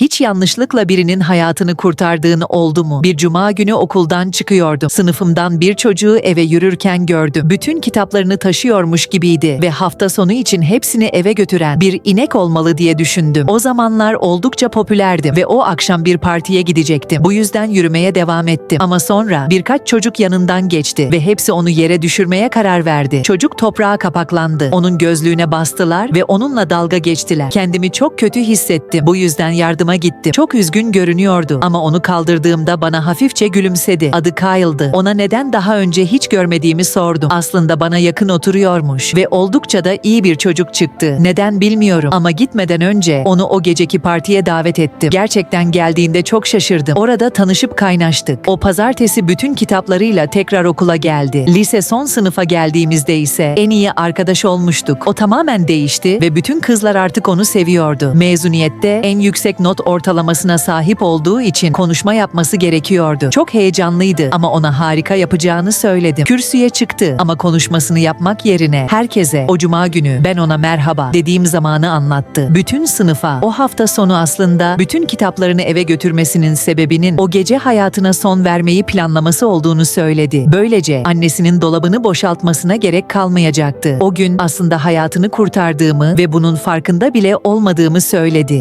Hiç yanlışlıkla birinin hayatını kurtardığını oldu mu? Bir cuma günü okuldan çıkıyordum. Sınıfımdan bir çocuğu eve yürürken gördüm. Bütün kitaplarını taşıyormuş gibiydi ve hafta sonu için hepsini eve götüren bir inek olmalı diye düşündüm. O zamanlar oldukça popülerdim ve o akşam bir partiye gidecektim. Bu yüzden yürümeye devam ettim. Ama sonra birkaç çocuk yanından geçti ve hepsi onu yere düşürmeye karar verdi. Çocuk toprağa kapaklandı. Onun gözlüğüne bastılar ve onunla dalga geçtiler. Kendimi çok kötü hissettim. Bu yüzden yardıma gittim. Çok üzgün görünüyordu ama onu kaldırdığımda bana hafifçe gülümsedi. Adı Kyle'dı. Ona neden daha önce hiç görmediğimi sordum. Aslında bana yakın oturuyormuş ve oldukça da iyi bir çocuk çıktı. Neden bilmiyorum ama gitmeden önce onu o geceki partiye davet ettim. Gerçekten geldiğinde çok şaşırdım. Orada tanışıp kaynaştık. O pazartesi bütün kitaplarıyla tekrar okula geldi. Lise son sınıfa geldiğimizde ise en iyi arkadaş olmuştuk. O tamamen değişti ve bütün kızlar artık onu seviyordu. Mezuniyette en yüksek ortalamasına sahip olduğu için konuşma yapması gerekiyordu. Çok heyecanlıydı ama ona harika yapacağını söyledim. Kürsüye çıktı ama konuşmasını yapmak yerine herkese o cuma günü ben ona merhaba dediğim zamanı anlattı. Bütün sınıfa o hafta sonu aslında bütün kitaplarını eve götürmesinin sebebinin o gece hayatına son vermeyi planlaması olduğunu söyledi. Böylece annesinin dolabını boşaltmasına gerek kalmayacaktı. O gün aslında hayatını kurtardığımı ve bunun farkında bile olmadığımı söyledi.